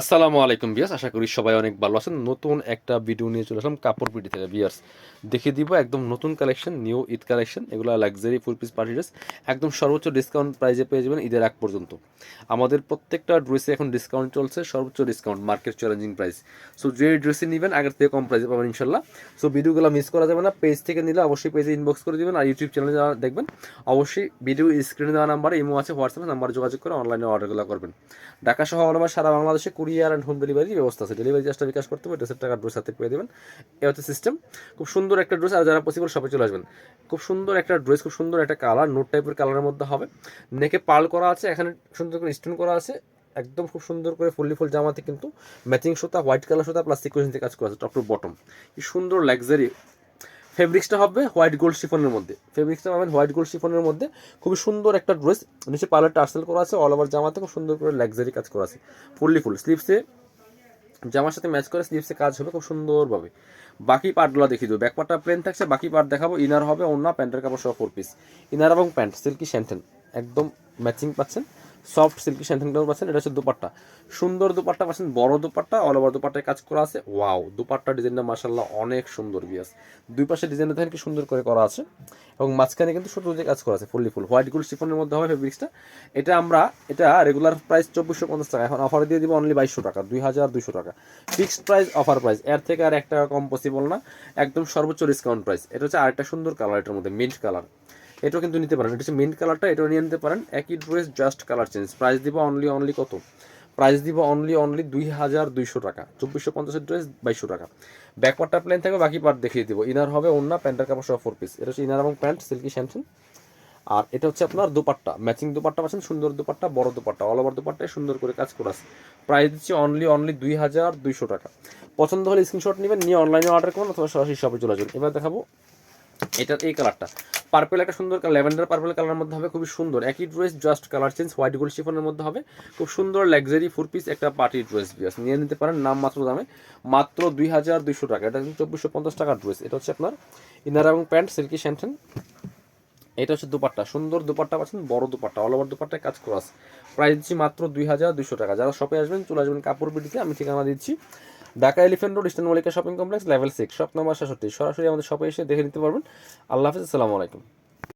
আসসালামু আলাইকুম বিয়াস আশা করি সবাই অনেক ভালো আছেন। নতুন একটা ভিডিও নিয়ে চলে আসলাম কাপড় পিটি থেকে বিয়ার্স দেখিয়ে দিব একদম নতুন কালেকশন নিউ ঈদ কালেকশন এগুলো luxury full piece party dress একদম সর্বোচ্চ ডিসকাউন্ট প্রাইজে পেয়ে যাবেন ঈদের আগ পর্যন্ত। আমাদের প্রত্যেকটা ড্রেসে এখন ডিসকাউন্ট চলছে, সর্বোচ্চ discount market challenging price so যে ড্রেসে নেবেন, আগের থেকে কম প্রাইসে পাবেন ইনশাল্লাহ। সো ভিডিওগুলো মিস করা যাবে না পেজ থেকে নিলে অবশ্যই পেজে ইনবক্স করে দিবেন আর ইউটিউব চ্যানেলে দেখবেন। অবশ্যই ভিডিও স্ক্রিনে দেওয়া নাম্বার ইমো আছে হোয়াটসঅ্যাপে নাম্বার যোগাযোগ করে অনলাইনে অর্ডারগুলো করবেন। ঢাকা সহ সারা বাংলাদেশে কুরিয়ার অ্যান্ড হোম ডেলিভারি ব্যবস্থা আছে। ডেলিভারি চার্জটা বিকাশ করতে হবে ড্রেসের টাকা ড্রেস হাতে পেয়ে দেবেন। এ হচ্ছে সিস্টেম খুব সুন্দর একটা ড্রেস আর যারা পসিবল সবাই চলে আসবেন, খুব সুন্দর একটা ড্রেস খুব সুন্দর একটা কালার নোট টাইপের কালারের মধ্যে হবে। নেকে পাল করা আছে, এখানে সুন্দর করে স্টোন করা আছে। একদম খুব সুন্দর করে ফুললি ফুল জামাতে কিন্তু ম্যাচিং সুতা হোয়াইট কালার সুতা প্লাস সিকোয়েন্স কাজ করা আছে টপ টু বটম কি সুন্দর লাক্সারি ফেব্রিক্সটা হবে হোয়াইট গোল্ড শিফনের মধ্যে। ফেব্রিক্সটা পাবেন হোয়াইট গোল্ড শিফনের মধ্যে। খুবই সুন্দর একটা ড্রেস। নিচে পার্লার টার্সেল করা আছে অল ওভার জামাতে খুব সুন্দর করে লাক্সারি কাজ করা আছে। ফুললি ফুল স্লিপসে জামার সাথে ম্যাচ করে স্লিপসে কাজ হবে খুব সুন্দরভাবে। বাকি পার্টগুলো দেখিয়ে দেবো। ব্যাক পার্টটা প্লেন থাকছে। বাকি পার্ট দেখাবো। ইনার হবে অন্য প্যান্টের কাপড় সহ ফোর পিস ইনার এবং প্যান্ট সিল্কি স্যান্টেন একদম ম্যাচিং পাচ্ছেন। সফট সিল্কি স্যান্টেনটাও পাচ্ছেন, এটা হচ্ছে দুপাট্টা। সুন্দর দুপাট্টা পাচ্ছেন, বড় দুপাট্টা, অল ওভার দুপাট্টায় কাজ করা আছে। ওয়াও, দুপাট্টা ডিজাইনটা মাসাল্লাহ অনেক সুন্দর বিয়াস। দুই পাশে ডিজাইনটা দেখেন কি সুন্দর করে করা আছে। এবং মাঝখানে কিন্তু ছোটো যে কাজ করা আছে, ফুললি ফুল। হোয়াইট গোল্ড শিফনের মধ্যে হবে ফেব্রিক্সটা এটা আমরা, এটা রেগুলার প্রাইস চব্বিশশো পঞ্চাশ টাকা। এখন অফারে দিয়ে দিব অনলি বাইশশো টাকা, দুই হাজার দুইশো টাকা। ফিক্সড প্রাইস অফার প্রাইস এর থেকে আর এক টাকা কম পসিবল না। একদম সর্বোচ্চ ডিসকাউন্ট প্রাইস এটা হচ্ছে আরেকটা সুন্দর কালার এটার মধ্যে মিন্ট কালার এটাও কিন্তু নিতে পারেন। এটা হচ্ছে মিন্ট কালারটা এটাও নিয়ে নিতে পারেন। একই dress just colour change price দিব অনলি অনলি কত? প্রাইস দিব অনলি অনলি দুই হাজার দুইশো টাকা। চব্বিশশো পঞ্চাশের ড্রেস বাইশশো টাকা। ব্যাক পার্টটা প্লেন থাকবে, বাকি পার্ট দেখিয়ে দিব। ইনার হবে অন্য প্যান্টের কাপড় সহ ফোর পিস এটা হচ্ছে ইনার এবং প্যান্ট সিল্কি শ্যামসুন আর এটা হচ্ছে আপনার দুপাট্টা। ম্যাচিং দুপাট্টা পাচ্ছেন, সুন্দর দুপাট্টা, বড় দুপাট্টা। অল ওভার দুপাট্টায় সুন্দর করে কাজ করা আছে। প্রাইস দিচ্ছি অনলি অনলি দুই হাজার দুইশো টাকা। পছন্দ হলে স্ক্রিনশট নেবেন, নিয়ে অনলাইনে অর্ডার করুন, অথবা সরাসরি শপে চলে আসুন। এবার দেখাবো এটার এই কালারটা পার্পেল একটা সুন্দর কালার ল্যাভেন্ডার পার্পেল কালারের মধ্যে হবে, খুবই সুন্দর। একই dress just colour change white gold শিফনের মধ্যে হবে। খুব সুন্দর লাক্সারি ফোর পিস একটা পার্টি ড্রেস বিয়াস নিয়ে নিতে পারেন, নাম মাত্র দামে, মাত্র দুই হাজার দুইশো টাকা। এটা কিন্তু চব্বিশশো পঞ্চাশ টাকার ড্রেস এটা হচ্ছে আপনার ইনার এবং প্যান্ট সিল্কি শ্যান্টেন এটা হচ্ছে দুপাট্টা। সুন্দর দুপাট্টা পাচ্ছেন, বড় দুপাট্টা অল ওভার দুপাট্টায় কাজ করা আছে। প্রাইস দিচ্ছি মাত্র দুই হাজার দুইশো টাকা। যারা শপে আসবেন, চলে আসবেন কাপড় বিটিতে। আমি ঠিকানা দিচ্ছি Dhaka elephant road eastern Mallika shopping complex level six shop number সাতষট্টি সরাসরি আমাদের শপে এসে দেখে নিতে পারবেন। আল্লাহ হাফিজ, আসসালামু আলাইকুম।